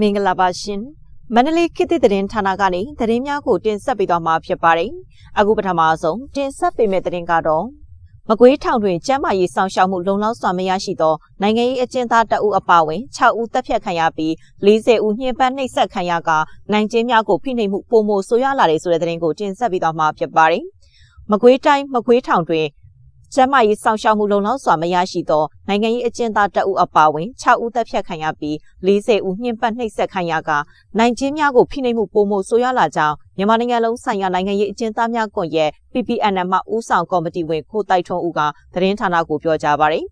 မင်္ဂလာပါရှင်မန္တလေးခေတ်သစ်သတင်းဌာနကနေသတင်းများကိုတင်ဆက်ပေးသွားမှာဖြစ်ပါတယ်အခုပထမဆုံးတင်ဆက်ပေးမယ့်သတင်းကတော့မကွေးထောင်တွင်ကျမ်းမာရေးဆောင်ရှောက်မှုလုံလောက်စွာမရရှိသောနိုင်ငံရေးအကျဉ်းသားတအုပ်အပါအဝင်6ဦးတပ်ဖြတ်ခံရပြီး40ဦးညှဉ်းပန်းနှိပ်စက်ခံရကနိုင်ကျင်းများကိုဖိနှိပ်မှုပုံမိုဆိုရလာတယ်ဆိုတဲ့သတင်းကိုတင်ဆက်ပေးသွားမှာဖြစ်ပါတယ်မကွေးတိုင်းမကွေးထောင်တွင် ကျမ်းမာရေးဆောင်ရှောက်မှုလုံလောက်စွာမရရှိသောနိုင်ငံရေးအကျဉ်းသားတအုပ်အပါအဝင်6ဦးတပ်ဖြတ်ခံရပြီး40ဦးညှဉ်းပန်းနှိပ်စက်ခံရကနိုင်ကျင်းများကိုဖိနှိပ်မှုပုံမှုဆိုရလာကြောင်းမြန်မာနိုင်ငံလုံးဆိုင်ရာနိုင်ငံရေးအကျဉ်းသားများကွန်ရက် PPNM မှဦးဆောင်ကော်မတီဝင်ခိုတိုက်ထွန်းဦးကသတင်းဌာနကိုပြောကြားပါရယ်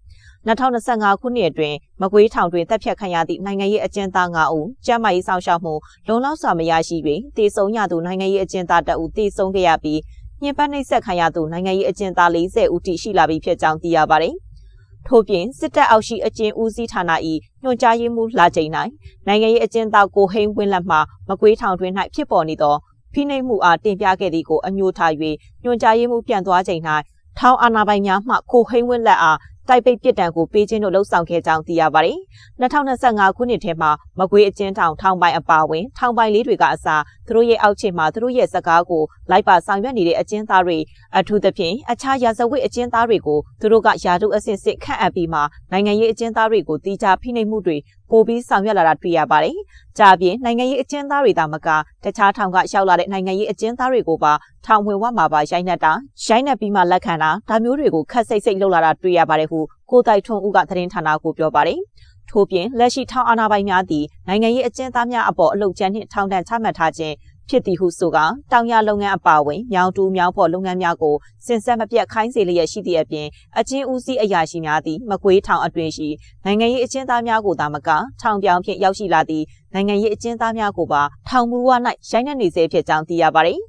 2025ခုနှစ်အတွင်းမကွေးထောင်တွင်တပ်ဖြတ်ခံရသည့်နိုင်ငံရေးအကျဉ်းသား9ဦးကျန်းမာရေးဆောင်ရှောက်မှုလုံလောက်စွာမရရှိ၍တေဆုံးရသူနိုင်ငံရေးအကျဉ်းသားတအုပ်တေဆုံးခဲ့ရပြီး ညှဉ်းပန်းနှိပ်စက်ခံရသူနိုင်ငံရေးအကျဉ်းသား40ဦးထိရှိလာပြီဖြစ်ကြောင်းသိရပါတယ်။ထို့ပြင်စစ်တပ်အောက်ရှိအကျဉ်းဦးစီးဌာန၏ညွှန်ကြားရေးမှူးလာချိန်၌နိုင်ငံရေးအကျဉ်းသားကိုဟိန်းဝင်းလက်မှမကွေးထောင်တွင်၌ဖြစ်ပေါ်နေသောဖိနှိပ်မှုအားတင်ပြခဲ့သည်ကိုအညှို့ထား၍ညွှန်ကြားရေးမှူးပြန်သွားချိန်၌ထောင်အာဏာပိုင်များမှကိုဟိန်းဝင်းလက်အားတိုက်ပိတ်ပြစ်ဒဏ်ကိုပေးခြင်းတို့လှုံ့ဆော်ခဲ့ကြောင်းသိရပါတယ်။2025ခုနှစ်ထဲမှာမကွေးအကျဉ်းထောင်ထောင်ပိုင်အပါအဝင်ထောင်ပိုင်လေးတွေကအစားသူတို့ရဲ့အောက်ခြေမှာသူတို့ရဲ့စကားကိုလိုက်ပါဆောင်ရွက်နေတဲ့အကျဉ်းသားတွေအထူးသဖြင့်အခြားရာဇဝတ်အကျဉ်းသားတွေကိုသူတို့ကယာတုအဆင့်စစ်ခန့်အပ်ပြီးမှနိုင်ငံရေးအကျဉ်းသားတွေကိုတီးခြားဖိနှိပ်မှုတွေပိုပြီးဆောင်ရွက်လာတာတွေ့ရပါတယ်။ကြာပြင်နိုင်ငံရေးအကျဉ်းသားတွေသာမကတခြားထောင်ကရောက်လာတဲ့နိုင်ငံရေးအကျဉ်းသားတွေကိုပါထောင်ဝင်ဝမှာပါရိုက်နှက်တာရိုက်နှက်ပြီးမှလက်ခံတာဒါမျိုးတွေကိုခက်စိတ်စိတ်လုပ်လာတာတွေ့ရပါတယ်ဟုကိုတိုက်ထွန်းဦးကသတင်းဌာနကိုပြောပါတယ်။ ထို့ပြင်လက်ရှိထောင်အာဏာပိုင်များသည်နိုင်ငံရေးအကျဉ်းသားများအပေါ်အလုတ်ကျန်းနှင့်ထောင်ဒဏ်ချမှတ်ထားခြင်းဖြစ်သည်ဟုဆိုကတောင်ရလုပ်ငန်းအပါအဝင်မြောင်တူမြောင်ဖော်လုပ်ငန်းများကိုစင်ဆက်မပြတ်ခိုင်းစေလျက်ရှိသည့်အပြင်အချင်းဦးစီးအရာရှိများသည်မကွေးထောင်အတွင်ရှိနိုင်ငံရေးအကျဉ်းသားများကိုသာမကထောင်ပြောင်ဖြင့်ရောက်ရှိလာသည့်နိုင်ငံရေးအကျဉ်းသားများကိုပါထောင်မူဝ၌ရိုက်နှက်နေစေဖြစ်ကြောင်းသိရပါသည်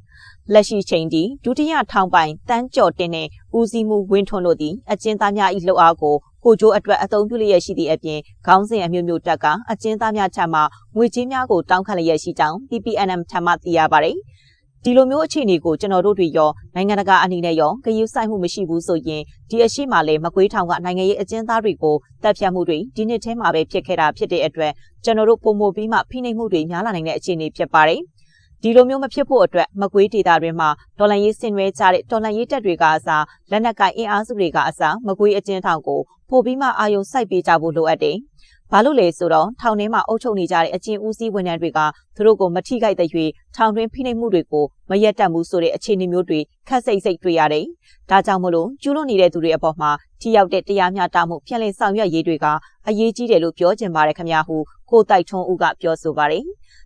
လက်ရှိချိန်ထိဒုတိယထောင်ပိုင်တန်းကျော်တင်တဲ့ဦးစီးမှုဝင်းထွန်းတို့သည်အကျဉ်းသားများ၏လှုပ်အားကိုကိုကျိုးအတွက်အသုံးပြုလျက်ရှိသည့်အပြင်ခေါင်းစဉ်အမျိုးမျိုးတက်ကအကျဉ်းသားများထံမှငွေကြေးများကိုတောင်းခံလျက်ရှိကြောင်း PPNM ထံမှသိရပါတယ်။ဒီလိုမျိုးအခြေအနေကိုကျွန်တော်တို့တွေရောနိုင်ငံတကာအနေနဲ့ရောဂရုစိုက်မှုမရှိဘူးဆိုရင်ဒီအရှိမှလည်းမကွေးထောင်ကနိုင်ငံရေးအကျဉ်းသားတွေကိုတပ်ဖြတ်မှုတွေဒီနှစ်ထဲမှာပဲဖြစ်ခဲ့တာဖြစ်တဲ့အတွက်ကျွန်တော်တို့ပုံမပြီးမှဖိနှိပ်မှုတွေများလာနိုင်တဲ့အခြေအနေဖြစ်ပါတယ်။ ဒီလိုမျိုးမဖြစ်ဖို့အတွက်မကွေးဒေတာတွေမှာဒေါ်လာရေးဆင်နွှဲကြတဲ့ဒေါ်လာရေးတက်တွေကအစားလက်နက်ကိုင်အင်အားစုတွေကအစားမကွေးအကျဉ်းထောင်ကိုပို့ပြီးမှအာယုံစိုက်ပေးကြဖို့လိုအပ်တယ်။ဘာလို့လဲဆိုတော့ထောင်ထဲမှာအုပ်ချုပ်နေကြတဲ့အကျဉ်းဦးစီးဝန်ထမ်းတွေကသူတို့ကိုမထိခိုက်တဲ့၍ထောင်တွင်းဖိနှိပ်မှုတွေကိုမရက်တက်မှုဆိုတဲ့အခြေအနေမျိုးတွေခက်စိတ်စိတ်တွေ့ရတယ်။ဒါကြောင့်မလို့ကျူးလွန်နေတဲ့သူတွေအပေါ်မှာထိရောက်တဲ့တရားမျှတမှုပြန်လည်ဆောင်ရွက်ရေးတွေကအရေးကြီးတယ်လို့ပြောချင်ပါတယ်ခင်ဗျာဟုကိုတိုက်ထွန်းဦးကပြောဆိုပါတယ်။